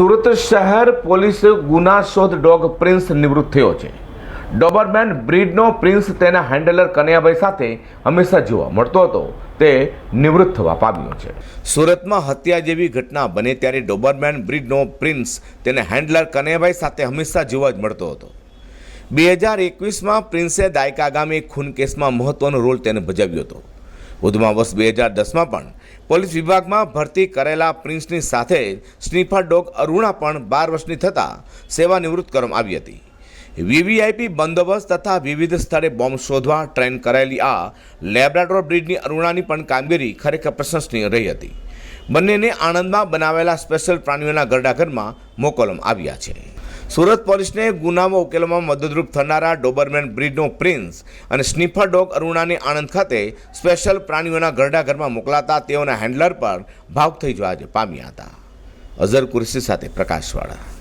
સુરત શહેર પોલીસ ગુના શોધ ડોગ પ્રિન્સ નિવૃત્ત થયો છે. ડોબરમેન બ્રીડનો પ્રિન્સ તેના હેન્ડલર કનૈયાભાઈ સાથે હંમેશા જોવા મળતો હતો. તે નિવૃત્ત થવા પામ્યો છે. સુરતમાં હત્યા જેવી ઘટના બને ત્યારે ડોબરમેન બ્રીડનો પ્રિન્સ તેના હેન્ડલર કનૈયાભાઈ સાથે હંમેશા જોવા જ મળતો હતો. બે હજાર એકવીસમાં પ્રિન્સે દાયકા ગામે ખૂન કેસમાં મહત્વનો રોલ તેને ભજવ્યો હતો. વધુમાં વર્ષ બે હજાર દસમાં પણ પોલીસ વિભાગમાં ભરતી કરેલા પ્રિન્સની સાથે સ્નીફર ડોગ અરુણા પણ બાર વર્ષની થતાં સેવા નિવૃત્ત કરવામાં આવી હતી. વીવીઆઈપી બંદોબસ્ત તથા વિવિધ સ્થળે બોમ્બ શોધવા ટ્રેન કરાયેલી આ લેબ્રાડોર બ્રિડની અરુણાની પણ કામગીરી ખરેખર પ્રશંસનીય રહી હતી. બંનેને આણંદમાં બનાવેલા સ્પેશિયલ પ્રાણીઓના ગરડાઘરમાં મોકલવામાં આવ્યા છે. સુરત પોલીસને ગુનામાં ઉકેલવામાં મદદરૂપ થનારા ડોબરમેન બ્રિડનો પ્રિન્સ અને સ્નીફર ડોગ અરુણાને આણંદ ખાતે સ્પેશિયલ પ્રાણીઓના ઘરડાઘરમાં મોકલાતા તેઓના હેન્ડલર પર ભાવ થઈ જવા પામ્યા હતા. અઝર કુરશી સાથે પ્રકાશવાળા.